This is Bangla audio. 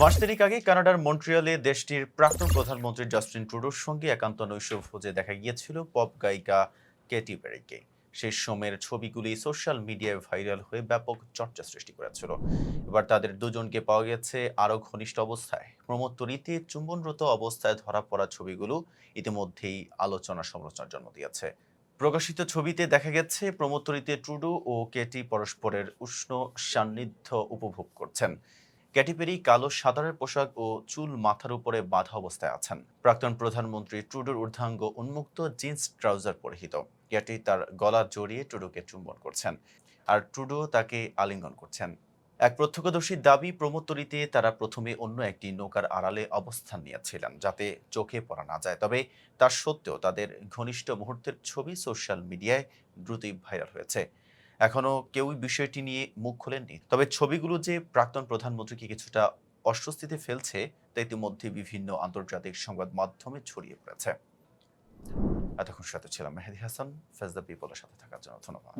মাস তিনেক আগে কানাডার মন্ট্রিয়ালে দেশটির প্রাক্তন প্রধানমন্ত্রী জাস্টিন ট্রুডোর সঙ্গে একান্ত নৈশ ভোজে দেখা গিয়েছিল পপ গায়িকা কেটি পেরিকে সেই সময়ের ছবিগুলি সোশ্যাল মিডিয়ায় ভাইরাল হয়ে ব্যাপক চর্চা সৃষ্টি করেছিল। এবার তাদের দুজনকে পাওয়া গেছে আরও ঘনিষ্ঠ অবস্থায়। প্রমোত্তরীতে চুম্বনরত অবস্থায় ধরা পড়া ছবিগুলো ইতিমধ্যেই আলোচনা সমালোচনার জন্ম দিয়েছে। প্রকাশিত ছবিতে দেখা গেছে প্রমোত্তরীতে ট্রুডো ও কেটি পরস্পরের উষ্ণ সান্নিধ্য উপভোগ করছেন। ক্যাটি পেরি কালো সাঁতারের পোশাক ও চুল মাথার উপরে বাঁধা অবস্থায় আছেন। প্রাক্তন প্রধানমন্ত্রী ট্রুডোর ঊর্ধ্বাঙ্গ উন্মুক্ত জিন্স ট্রাউজার পরিহিত। ক্যাটি তার গলা জড়িয়ে ট্রুডোকে চুম্বন করছেন আর ট্রুডো তাকে আলিঙ্গন করছেন। এক প্রত্যক্ষদর্শীর দাবি, প্রমোত্তরীতে তারা প্রথমে অন্য একটি নৌকার আড়ালে অবস্থান নিয়েছিলেন যাতে চোখে পড়া না যায়। তবে তার সত্ত্বেও তাদের ঘনিষ্ঠ মুহূর্তের ছবি সোশ্যাল মিডিয়ায় দ্রুতই ভাইরাল হয়েছে। এখনও কেউই বিষয়টি নিয়ে মুখ খোলেননি। তবে ছবিগুলো যে প্রাক্তন প্রধানমন্ত্রীকে কিছুটা অস্বস্তিতে ফেলছে, তা ইতিমধ্যে বিভিন্ন আন্তর্জাতিক সংবাদ মাধ্যমে ছড়িয়ে পড়েছে। এতক্ষণ সাথে ছিলাম মেহেদি হাসান। ফেজ দ্য পিপলের সাথে থাকার জন্য ধন্যবাদ।